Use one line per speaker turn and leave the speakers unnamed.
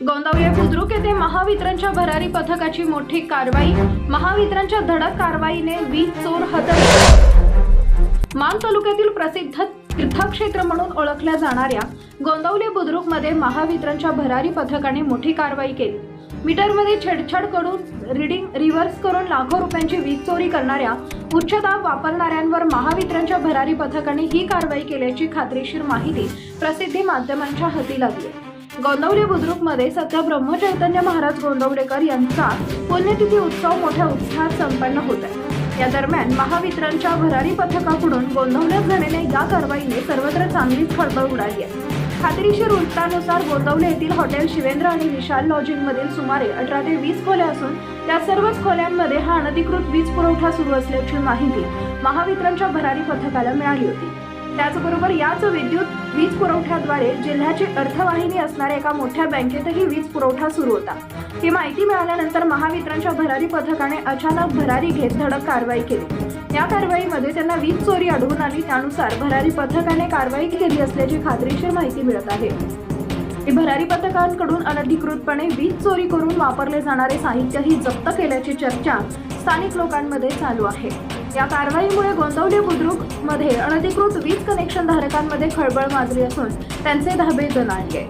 गोंदावले बुद्रुक येथे महावितरणच्या भरारी पथकाची मोठी कारवाई महावितरणच्या धडक कारवाईने वीज चोर हजर मान तालुक्यातील प्रसिद्ध तीर्थक्षेत्र म्हणून ओळखल्या जाणाऱ्या गोंदवले बुद्रुकमध्ये महावितरणच्या भरारी पथकाने मोठी कारवाई केली. मीटरमध्ये छेडछाड करून रिडिंग रिव्हर्स करून लाखो रुपयांची वीज चोरी करणाऱ्या उच्च दाब वापरणाऱ्यांवर महावितरणच्या भरारी पथकाने ही कारवाई केल्याची खात्रीशीर माहिती प्रसिद्धी माध्यमांच्या हाती लागली. गोंदवले बुद्रुकमध्ये सध्या ब्रह्मचैतन्य महाराज गोंदवलेकर यांचा पुण्यतिथी उत्सव मोठ्या उत्साहात संपन्न होत आहे. या दरम्यान महावितरणच्या भरारी पथकाकडून गोंदवल्यात झालेल्या या कारवाईने सर्वत्र चांगलीच खळबळ उडाली आहे. खात्रीशीर वृत्तानुसार गोंदवले येथील हॉटेल शिवेंद्र आणि विशाल लॉजिंगमधील सुमारे अठरा ते वीस खोल्या असून त्या सर्वच खोल्यांमध्ये हा अनधिकृत वीज पुरवठा सुरू असल्याची माहिती महावितरणच्या भरारी पथकाला मिळाली होती. त्याचबरोबर याच विद्युत वीज पुरवठ्याद्वारे जिल्ह्याची अर्थवाहिनी असणाऱ्या एका मोठ्या बँकेतही वीज पुरवठा सुरू होता. ही माहिती मिळाल्यानंतर महावितरणच्या भरारी पथकाने अचानक भरारी घेत धडक कारवाई केली. या कारवाईमध्ये त्यांना वीज चोरी आढळून आली. त्यानुसार भरारी पथकाने कारवाई केली असल्याची खात्रीशीर माहिती मिळत आहे. भरारी पथकांकडून अनधिकृतपणे वीज चोरी करून वापरले जाणारे साहित्यही जप्त केल्याची चर्चा स्थानिक लोकांमध्ये चालू आहे. या कारवाईमुळे गोंदवली बुद्रुकमध्ये अनधिकृत वीज कनेक्शन धारकांमध्ये खळबळ माजली असून त्यांचे धाबे दणाणले